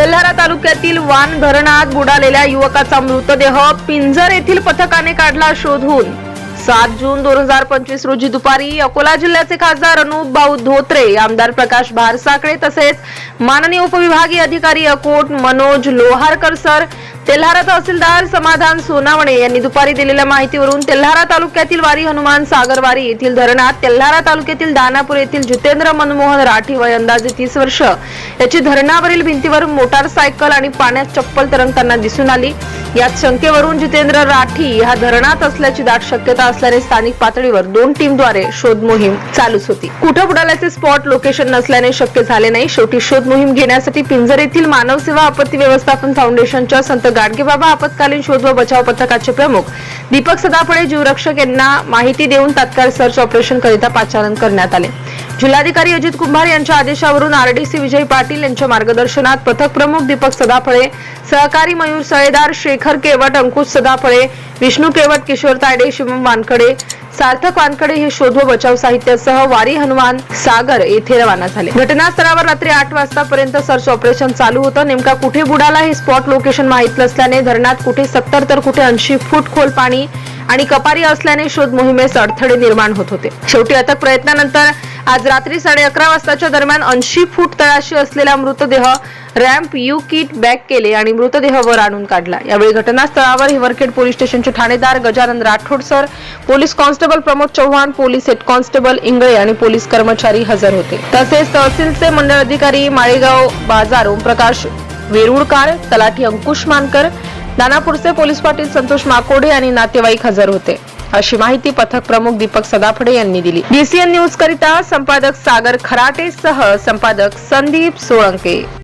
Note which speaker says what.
Speaker 1: तेल्हारा तालुक्यातील वान धरणात बुडालेल्या युवकाचा मृतदेह पिंजर येथील पथकाने काढला शोधून. सात जून दोन हजार पंचवीस रोजी दुपारी अकोला जिल्ह्याचे खासदार अनुप भाऊ धोत्रे आमदार प्रकाश भारसाकडे तसेच माननीय उपविभागीय अधिकारी अकोट मनोज लोहारकर सर तेल्हारा तहसीलदार समाधान सोनावणे यांनी दुपारी दिलेल्या माहितीवरून तेल्हारा तालुक्यातील वारी हनुमान सागरवारी येथील धरणात तेल्हारा तालुक्यातील दानापूर येथील जितेंद्र मनमोहन राठी वय अंदाजे तीस वर्ष. याची धरणावरील भिंतीवर मोटारसायकल आणि पाण्यात चप्पल तरंगताना दिसून आली. यात शंकेवरून जितेंद्र राठी हा धरणात असल्याची दाट शक्यता असल्याने स्थानिक पातळीवर दोन टीमद्वारे शोध मोहीम चालूच होती. कुठं बुडाल्याचे स्पॉट लोकेशन नसल्याने शक्य झाले नाही. शेवटी शोध मोहीम घेण्यासाठी पिंजर येथील मानव सेवा आपत्ती व्यवस्थापन फाउंडेशनच्या संत गाडगेबाबा आपत्कालीन शोध व बचाव पथकाचे प्रमुख दीपक सदाफळे जीवरक्षक यांना माहिती देऊन तात्काळ सर्च ऑपरेशन करिता पाचारण करण्यात आले. जिल्हाधिकारी अजित कुंभार यांच्या आदेशावरून आरडीसी विजय पाटील यांच्या मार्गदर्शनात पथक प्रमुख दीपक सदाफळे सहकारी मयूर सळेदार शेखर केवट अंकुश सदाफळे विष्णू केवट किशोर तायडे शिवम वानकडे सार्थक वानकडे हे शोध व बचाव साहित्यासह वारी हनुमान सागर येथे रवाना झाले. घटनास्थळावर रात्री आठ वाजतापर्यंत सर्च ऑपरेशन चालू होतं. नेमका कुठे बुडाला हे स्पॉट लोकेशन माहीत नसल्याने धरणात कुठे सत्तर तर कुठे ऐंशी फूट खोल पाणी आणि कपारी असल्याने शोध मोहिमेस अडथळे निर्माण होत होते. शेवटी अथक प्रयत्नानंतर आज रात्री साडे अकरा वाजताच्या दरम्यान ऐंशी फूट तळाशी असलेला मृतदेह रॅम्प यू किट बॅक केले आणि मृतदेह वर आणून काढला. यावेळी घटनास्थळावर हिवरखेड पोलीस स्टेशनचे ठाणेदार Gajanan Rathod sir police constable Pramod Chavan police head constable Ingle आणि पोलीस कर्मचारी हजर होते. तसेच तहसीलचे मंडळ अधिकारी माळेगाव बाजार ओमप्रकाश वेरुळकार तलाठी अंकुश मानकर दानापूरचे पोलीस पाटील संतोष माकोडे आणि नातेवाईक हजर होते. अशी माहिती पथक प्रमुख दीपक सदाफडे यांनी दिली. बीसीएन न्यूज करिता संपादक सागर खराटे सह संपादक संदीप सोळंके.